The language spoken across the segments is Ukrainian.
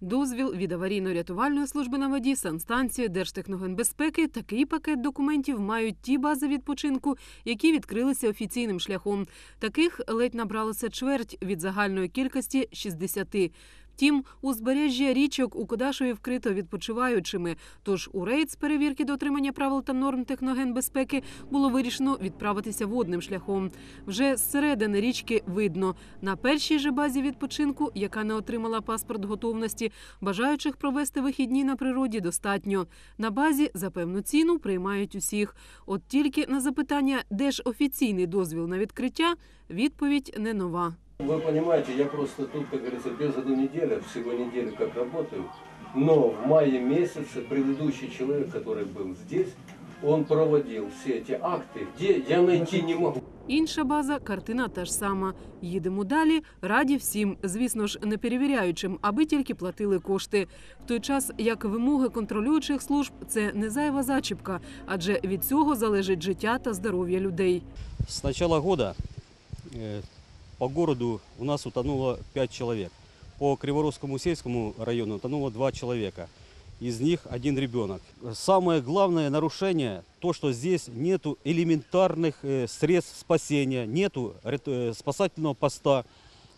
Дозвіл від аварійно-рятувальної служби на воді, санстанції, Держтехногенбезпеки. Такий пакет документів мають ті бази відпочинку, які відкрилися офіційним шляхом. Таких ледь набралося чверть від загальної кількості 60. Втім, узбережжя річок у Кодашові вкрито відпочиваючими. Тож у рейд з перевірки дотримання правил та норм техногенбезпеки було вирішено відправитися водним шляхом. Вже з середини річки видно на першій же базі відпочинку, яка не отримала паспорт готовності, бажаючих провести вихідні на природі достатньо. На базі за певну ціну приймають усіх. От тільки на запитання, де ж офіційний дозвіл на відкриття, відповідь не нова. Вы понимаете, я просто тут, как говорится, без одну неделю, всего неделю как работаю. Но в мае месяце предыдущий человек, который был здесь, он проводил все эти акты, где я найти не могу. Інша база картина та ж сама. Їдемо далі. Раді всім, звісно ж, не перевіряючим, аби тільки платили кошти. В той час як вимоги контролюючих служб це не зайва зачіпка, адже від цього залежить життя та здоров'я людей. С начала года э, по городу у нас утонуло 5 человек. По Криворусскому сельскому району утонуло 2 человека. Из них один ребенок. Самое главное нарушение то, что здесь нету элементарных э, средств спасения, нету рят- э, спасательного поста,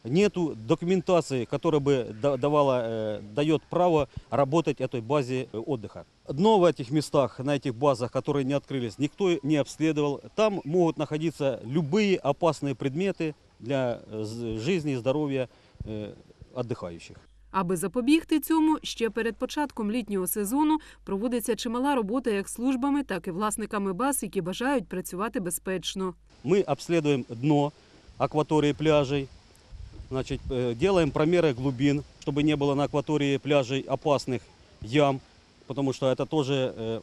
нету документации, которая бы да- давала, э, дает право работать этой базе э, отдыха. Дно в этих местах, на этих базах, которые не открылись, никто не обследовал. Там могут находиться любые опасные предметы для э, з- жизни и здоровья э, отдыхающих. Аби запобігти цьому, ще перед початком літнього сезону проводиться чимала робота як службами, так і власниками баз, які бажають працювати безпечно. Мы обследуем дно акватории пляжей, значит, э, делаем промеры глубин, чтобы не было на акватории пляжей опасных ям, потому что это тоже э,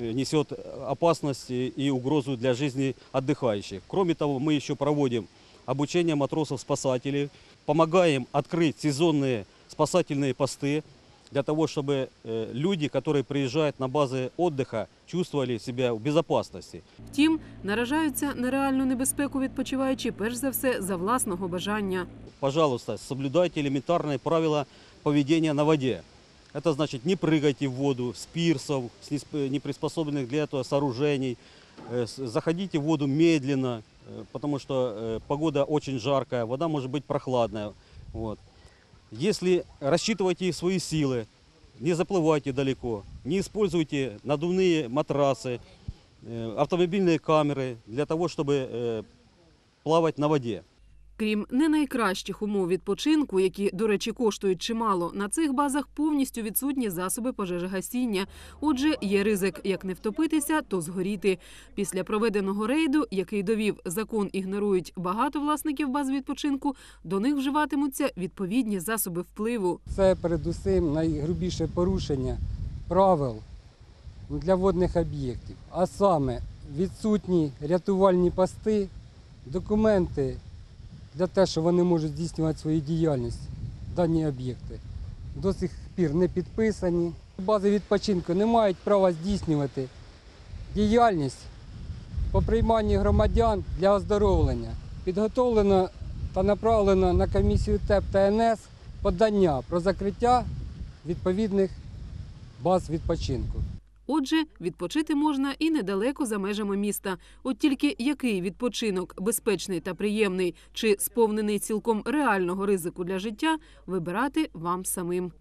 э, несет опасность и и угрозу для жизни отдыхающих. Кроме того, мы еще проводим обучение матросов-спасателей, помогаем открыть сезонные спасательные посты для того, чтобы э, люди, которые приезжают на базы отдыха, чувствовали себя в безопасности. Втім, наражаються на реальну небезпеку відпочиваючи перш за все за власного бажання. пожалуйста, соблюдайте элементарные правила поведения на воде. Это значит, не прыгайте в воду с пирсов, с несп- неприспособленных для этого сооружений. Э, с- Заходите в воду медленно, э, потому что э, погода очень жаркая, вода может быть прохладная. Вот. Если рассчитываете свои силы, не заплывайте далеко, не используйте надувные матрасы, э, автомобильные камеры для того, чтобы э, плавать на воде. Крім не найкращих умов відпочинку, які, до речі, коштують чимало, на цих базах повністю відсутні засоби пожежогасіння. Отже, є ризик як не втопитися, то згоріти. Після проведеного рейду, який довів закон, ігнорують багато власників баз відпочинку, до них вживатимуться відповідні засоби впливу. Це передусім найгрубіше порушення правил для водних об'єктів, а саме відсутні рятувальні пости, документи для того, що вони можуть здійснювати свою діяльність, дані об'єкти, до сих пір не підписані. Бази відпочинку не мають права здійснювати діяльність по прийманні громадян для оздоровлення. Підготовлено та направлено на комісію ТЕП та НС подання про закриття відповідних баз відпочинку. Отже, відпочити можна і недалеко за межами міста. От тільки який відпочинок безпечний та приємний, чи сповнений цілком реального ризику для життя, вибирати вам самим.